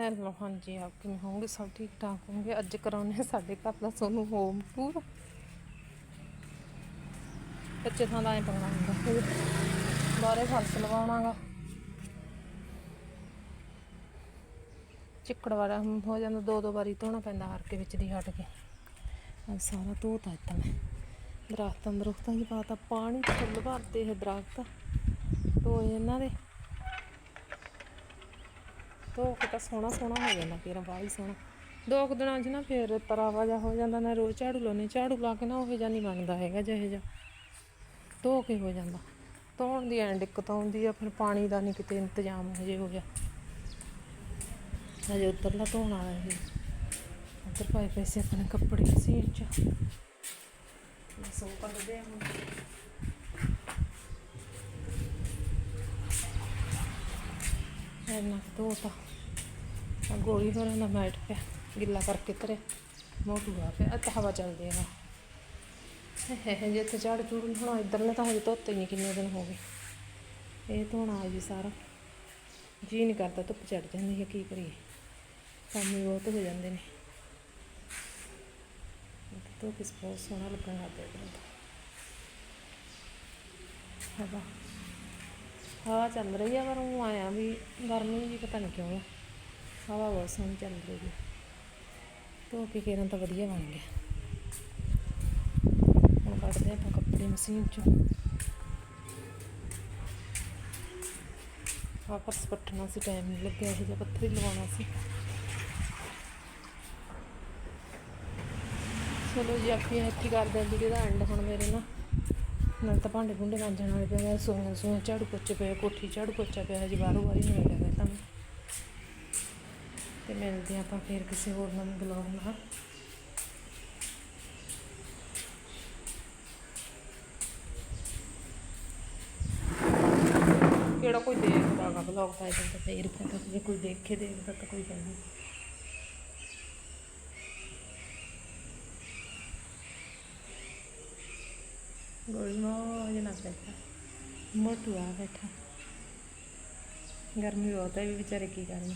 Hello ਹਾਂਜੀ, ਆਪ ਕਿਵੇਂ ਹੋਵੋਗੇ? ਸਭ ਠੀਕ ਠਾਕ ਹੋਵੋਗੇ? ਅੱਜ ਕਰਾਉਣੇ ਸਾਡੇ ਘਰ ਦਾ ਸੋਨੂੰ ਹੋਮ ਟੂਰ ਕੱਚੇ ਥਾਂ ਦਾ ਐ ਪਾਉਣਾ ਹੁੰਦਾ। ਬਾਰੇ ਫਰਸ਼ ਲਵਾਉਣਾਗਾ। ਚਿੱਕੜ ਵਾਲਾ ਹੋ ਜਾਂਦਾ ਦੋ ਦੋ ਵਾਰੀ ਧੋਣਾ ਪੈਂਦਾ ਹਰ ਕੇ ਵਿੱਚ ਦੀ ਹਟ ਕੇ। ਸਾਰਾ ਧੋਤਾ ਇੱਦਾਂ ਮੈਂ। ਦਰਖਤਾਂ ਦਰਖਤਾਂ ਦੀ ਪਾਤਾ, ਪਾਣੀ ਫੁੱਲ ਭਰਦੇ ਇਹ ਦਰਖਤ। ਟੋਏ ਇਹਨਾਂ ਦੇ। ਧੋ ਕੇ ਤਾਂ ਸੋਹਣਾ ਸੋਹਣਾ ਹੋ ਜਾਂਦਾ, ਫਿਰ ਬਾਹਲੀ ਸੋਹਣਾ। ਦੋ ਕੁ ਦਿਨਾਂ 'ਚ ਨਾ ਫਿਰ ਤਰਾਵਾ ਜਾ ਹੋ ਜਾਂਦਾ, ਨਾ ਰੋਜ਼ ਝਾੜੂ ਲਾਉਣੇ ਝਾੜੂ ਲਾ ਕੇ ਨਾ ਉਹ ਜਿਹਾ ਨਹੀਂ ਬਣਦਾ ਹੈਗਾ ਜਿਹੇ ਜਿਹਾ। ਧੋ ਕੇ ਹੋ ਜਾਂਦਾ। ਧੋਣ ਦੀ ਐਂ ਦਿੱਕਤ ਆਉਂਦੀ ਆ, ਫਿਰ ਪਾਣੀ ਦਾ ਨਹੀਂ ਕਿਤੇ ਇੰਤਜ਼ਾਮ ਹਜੇ ਹੋ ਗਿਆ। ਹਜੇ ਉੱਤਰਲਾ ਧੋਣ ਵਾਲਾ ਇਹ ਉੱਧਰ ਪਾਏ ਪੈਸੇ ਆਪਣੇ ਕੱਪੜੇ ਸੀ ਚ। ਬਸ ਉਹ ਹੁਣ। ਇੰਨਾ ਧੋਤਾ ਆ ਗੋਲੀ ਹੋਰਾਂ ਦਾ ਮੈਟ ਪਿਆ। ਗਿੱਲਾ ਕਰਕੇ ਤਰੇ ਮੋਟੂ ਆ ਪਿਆ। ਤਾਂ ਹਵਾ ਚੱਲਦੀ ਆ ਹੈ ਜੇ ਤੇ ਝਾੜ ਝੂੜ ਹੁਣ, ਇੱਧਰ ਨੇ ਤਾਂ ਹਜੇ ਧੋਤੇ ਨਹੀਂ ਕਿੰਨੇ ਦਿਨ ਹੋ ਗਏ। ਇਹ ਧੋਣਾ ਆ ਜੀ ਸਾਰਾ। ਜੀ ਨਹੀਂ ਕਰਦਾ, ਧੁੱਪ ਚੜ ਜਾਂਦੀ ਹੈ ਕੀ ਕਰੀਏ? ਕੰਮ ਹੀ ਬਹੁਤ ਹੋ ਜਾਂਦੇ ਨੇ। ਧੋ ਕੇ ਬਹੁਤ ਸੋਹਣਾ ਲੱਗਣ ਲੱਗ ਪਿਆ ਹਵਾ। ਹਵਾ ਚੱਲ ਰਹੀ ਆ, ਪਰ ਉਹ ਆਇਆ ਵੀ ਗਰਮੀ ਜੀ ਪਤਾ ਨਹੀਂ ਕਿਉਂ ਆ। ਹਵਾ ਬਹੁਤ ਸੋਹਣੀ ਚੱਲ ਰਹੀ ਹੈ ਧੋ ਕੇ ਕੇਰਾਂ ਤਾਂ ਵਧੀਆ ਬਣ ਗਿਆ। ਹੁਣ ਕੱਢਦੇ ਆਪਾਂ ਕੱਪੜੇ ਮਸ਼ੀਨ ਚੋਂ। ਵਾਪਸ ਪੱਟਣਾ ਸੀ, ਟਾਈਮ ਨਹੀਂ ਲੱਗਿਆ ਇਹ ਪੱਥਰ ਹੀ ਲਵਾਉਣਾ ਸੀ। ਚਲੋ ਜੀ ਆਪਾਂ ਇੱਥੇ ਕਰਦੇ ਹਾਂ ਵੀਡੀਓ ਦਾ ਐਂਡ ਹੁਣ ਮੇਰੇ ਨਾਲ। ਨਾਲ ਤਾਂ ਭਾਂਡੇ ਭੁੰਡੇ ਮਾਂਜਣ ਵਾਲੇ ਪਏ ਆ, ਸੋਹਣਾ ਸੋਹਣਾ ਝਾੜੂ ਪੋਚੇ ਪਏ ਕੋਠੀ ਝਾੜੂ ਪੋਚਾ ਪਿਆ, ਹਜੇ ਬਾਹਰੋਂ ਵਾਰੀ ਨਹੀਂ ਮਿਲਿਆ ਮੈਂ ਤੁਹਾਨੂੰ ਤੇ ਮਿਲਦੇ ਹਾਂ ਆਪਾਂ ਫੇਰ ਕਿਸੇ ਹੋਰ ਨਵੇਂ ਬਲੌਗ ਨਾਲ। ਕਿਹੜਾ ਕੋਈ ਦੇਖਦਾ ਗਾ ਬਲੌਗ ਪਾਏ ਤਾਂ ਫੇਰ ਪਤਾ, ਜੇ ਕੋਈ ਦੇਖੇ, ਦੇਖਦਾ ਤਾਂ ਕੋਈ ਕਹਿੰਦਾ ਗੋਲ ਮੋਜ ਨਾ ਬੈਠਾ ਮੋਟੂ ਆ ਬੈਠਾ ਗਰਮੀ ਬਹੁਤ ਹੈ ਵੀ ਵਿਚਾਰੇ ਕੀ ਕਰਨ